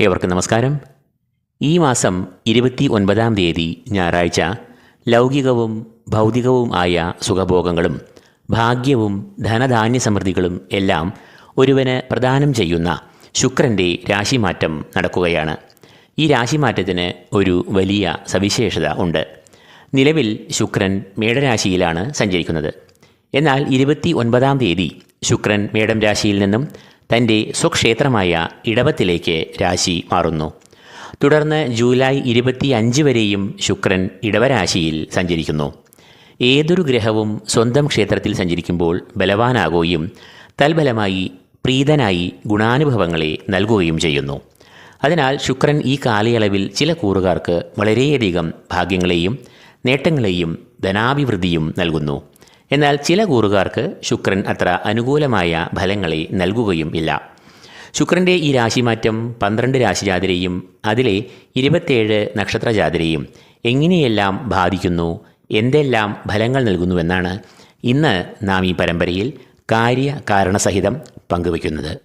ഏവർക്കും നമസ്കാരം. ഈ മാസം ഇരുപത്തി ഒൻപതാം തീയതി ഞായറാഴ്ച ലൗകികവും ഭൗതികവും ആയ സുഖഭോഗങ്ങളും ഭാഗ്യവും ധനധാന്യ സമൃദ്ധികളും എല്ലാം ഒരുവന് പ്രദാനം ചെയ്യുന്ന ശുക്രന്റെ രാശിമാറ്റം നടക്കുകയാണ്. ഈ രാശിമാറ്റത്തിന് ഒരു വലിയ സവിശേഷത ഉണ്ട്. നിലവിൽ ശുക്രൻ മേടരാശിയിലാണ് സഞ്ചരിക്കുന്നത്. എന്നാൽ ഇരുപത്തി ഒൻപതാം തീയതി ശുക്രൻ മേടം രാശിയിൽ നിന്നും തന്റെ സ്വക്ഷേത്രമായ ഇടവത്തിലേക്ക് രാശി മാറുന്നു. തുടർന്ന് ജൂലൈ ഇരുപത്തി അഞ്ച് വരെയും ശുക്രൻ ഇടവരാശിയിൽ സഞ്ചരിക്കുന്നു. ഏതൊരു ഗ്രഹവും സ്വന്തം ക്ഷേത്രത്തിൽ സഞ്ചരിക്കുമ്പോൾ ബലവാനാകുകയും തൽബലമായി പ്രീതനായി ഗുണാനുഭവങ്ങളെ നൽകുകയും ചെയ്യുന്നു. അതിനാൽ ശുക്രൻ ഈ കാലയളവിൽ ചില കൂറുകാർക്ക് വളരെയധികം ഭാഗ്യങ്ങളെയും നേട്ടങ്ങളെയും ധനാഭിവൃദ്ധിയും നൽകുന്നു. എന്നാൽ ചില കൂറുകാർക്ക് ശുക്രൻ അത്ര അനുകൂലമായ ഫലങ്ങളെ നൽകുകയും ഇല്ല. ശുക്രന്റെ ഈ രാശിമാറ്റം പന്ത്രണ്ട് രാശിജാതിരെയും അതിലെ ഇരുപത്തേഴ് നക്ഷത്രജാതിരെയും എങ്ങനെയെല്ലാം ബാധിക്കുന്നു എന്തെല്ലാം ഫലങ്ങൾ നൽകുന്നുവെന്നാണ് ഇന്ന് നാം ഈ പരമ്പരയിൽ കാര്യ കാരണസഹിതം പങ്കുവയ്ക്കുന്നത്.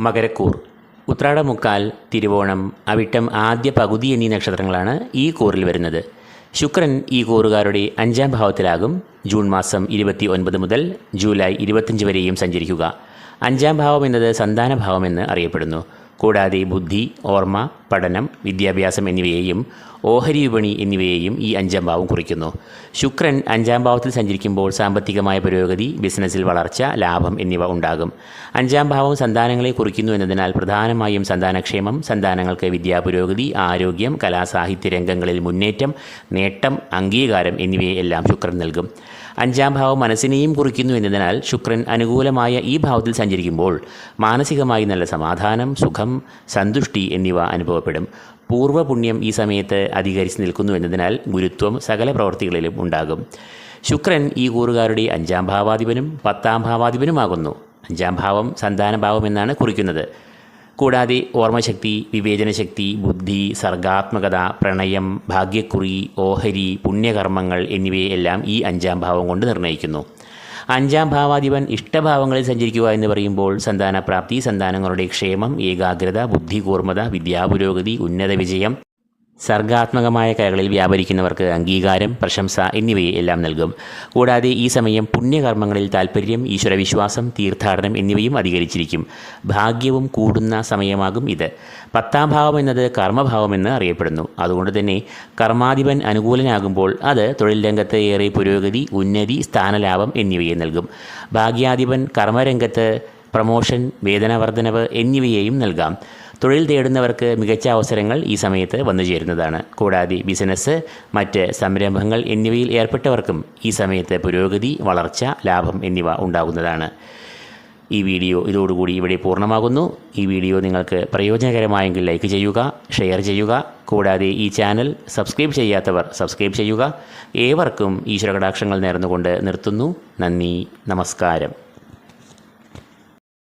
മകരക്കൂർ. ഉത്രാടമുക്കാൽ തിരുവോണം അവിട്ടം ആദ്യ പകുതി എന്നീ നക്ഷത്രങ്ങളാണ് ഈ കൂറിൽ വരുന്നത്. ശുക്രൻ ഈ കൂറുകാരുടെ അഞ്ചാം ഭാവത്തിലാകും. ജൂൺ മാസം ഇരുപത്തി ഒൻപത് മുതൽ ജൂലൈ ഇരുപത്തഞ്ച് വരെയും സഞ്ചരിക്കുക. അഞ്ചാം ഭാവം എന്നത് സന്താന എന്ന് അറിയപ്പെടുന്നു. കൂടാതെ ബുദ്ധി ഓർമ്മ പഠനം വിദ്യാഭ്യാസം എന്നിവയെയും ഓഹരി വിപണി എന്നിവയെയും ഈ അഞ്ചാം ഭാവം കുറിക്കുന്നു. ശുക്രൻ അഞ്ചാം ഭാവത്തിൽ സഞ്ചരിക്കുമ്പോൾ സാമ്പത്തികമായ പുരോഗതി ബിസിനസ്സിൽ വളർച്ച ലാഭം എന്നിവ ഉണ്ടാകും. അഞ്ചാം ഭാവം സന്താനങ്ങളെ കുറിക്കുന്നു എന്നതിനാൽ പ്രധാനമായും സന്താനക്ഷേമം സന്താനങ്ങൾക്ക് വിദ്യാപുരോഗതി ആരോഗ്യം കലാസാഹിത്യ രംഗങ്ങളിൽ മുന്നേറ്റം നേട്ടം അംഗീകാരം എന്നിവയെല്ലാം ശുക്രൻ നൽകും. അഞ്ചാം ഭാവം മനസ്സിനെയും കുറിക്കുന്നു എന്നതിനാൽ ശുക്രൻ അനുകൂലമായ ഈ ഭാവത്തിൽ സഞ്ചരിക്കുമ്പോൾ മാനസികമായി നല്ല സമാധാനം സുഖം സന്തുഷ്ടി എന്നിവ അനുഭവപ്പെടും. പൂർവപുണ്യം ഈ സമയത്ത് അധികരിച്ച് നിൽക്കുന്നു എന്നതിനാൽ ഗുരുത്വം സകല പ്രവൃത്തികളിലും ഉണ്ടാകും. ശുക്രൻ ഈ കൂറുകാരുടെ അഞ്ചാം ഭാവാധിപനും പത്താം ഭാവാധിപനുമാകുന്നു. അഞ്ചാം ഭാവം സന്താന ഭാവം എന്നാണ് കുറിക്കുന്നത്. കൂടാതെ ഓർമ്മശക്തി വിവേചനശക്തി ബുദ്ധി സർഗാത്മകത പ്രണയം ഭാഗ്യക്കുറി ഓഹരി പുണ്യകർമ്മങ്ങൾ എന്നിവയെല്ലാം ഈ അഞ്ചാം ഭാവം കൊണ്ട് നിർണയിക്കുന്നു അഞ്ചാം ഭാവാധിപൻ ഇഷ്ടഭാവങ്ങളിൽ സഞ്ചരിക്കുക എന്ന് പറയുമ്പോൾ സന്താനപ്രാപ്തി സന്താനങ്ങളുടെ ക്ഷേമം ഏകാഗ്രത ബുദ്ധികൂർമ്മത വിദ്യാപുരോഗതി ഉന്നത വിജയം സർഗാത്മകമായ കലകളിൽ വ്യാപരിക്കുന്നവർക്ക് അംഗീകാരം പ്രശംസ എന്നിവയെ എല്ലാം നൽകും. കൂടാതെ ഈ സമയം പുണ്യകർമ്മങ്ങളിൽ താൽപ്പര്യം ഈശ്വരവിശ്വാസം തീർത്ഥാടനം എന്നിവയും അധികരിച്ചിരിക്കും. ഭാഗ്യവും കൂടുന്ന സമയമാകും ഇത്. പത്താം ഭാവം എന്നത് കർമ്മഭാവമെന്ന് അറിയപ്പെടുന്നു. അതുകൊണ്ട് തന്നെ കർമാധിപൻ അനുകൂലനാകുമ്പോൾ അത് തൊഴിൽ രംഗത്ത് ഏറെ പുരോഗതി ഉന്നതി സ്ഥാനലാഭം എന്നിവയെ നൽകും. ഭാഗ്യാധിപൻ കർമ്മരംഗത്ത് പ്രമോഷൻ വേതനവർദ്ധനവ് എന്നിവയെയും നൽകാം. തൊഴിൽ തേടുന്നവർക്ക് മികച്ച അവസരങ്ങൾ ഈ സമയത്ത് വന്നു ചേരുന്നതാണ്. കൂടാതെ ബിസിനസ് മറ്റ് സംരംഭങ്ങൾ എന്നിവയിൽ ഏർപ്പെട്ടവർക്കും ഈ സമയത്ത് പുരോഗതി വളർച്ച ലാഭം എന്നിവ ഉണ്ടാകുന്നതാണ്. ഈ വീഡിയോ ഇതോടുകൂടി ഇവിടെ പൂർണമാകുന്നു. ഈ വീഡിയോ നിങ്ങൾക്ക് പ്രയോജനകരമായെങ്കിൽ ലൈക്ക് ചെയ്യുക ഷെയർ ചെയ്യുക. കൂടാതെ ഈ ചാനൽ സബ്സ്ക്രൈബ് ചെയ്യാത്തവർ സബ്സ്ക്രൈബ് ചെയ്യുക. ഏവർക്കും ഈശ്വരകടാക്ഷങ്ങൾ നേർന്നുകൊണ്ട് നിർത്തുന്നു. നന്ദി നമസ്കാരം.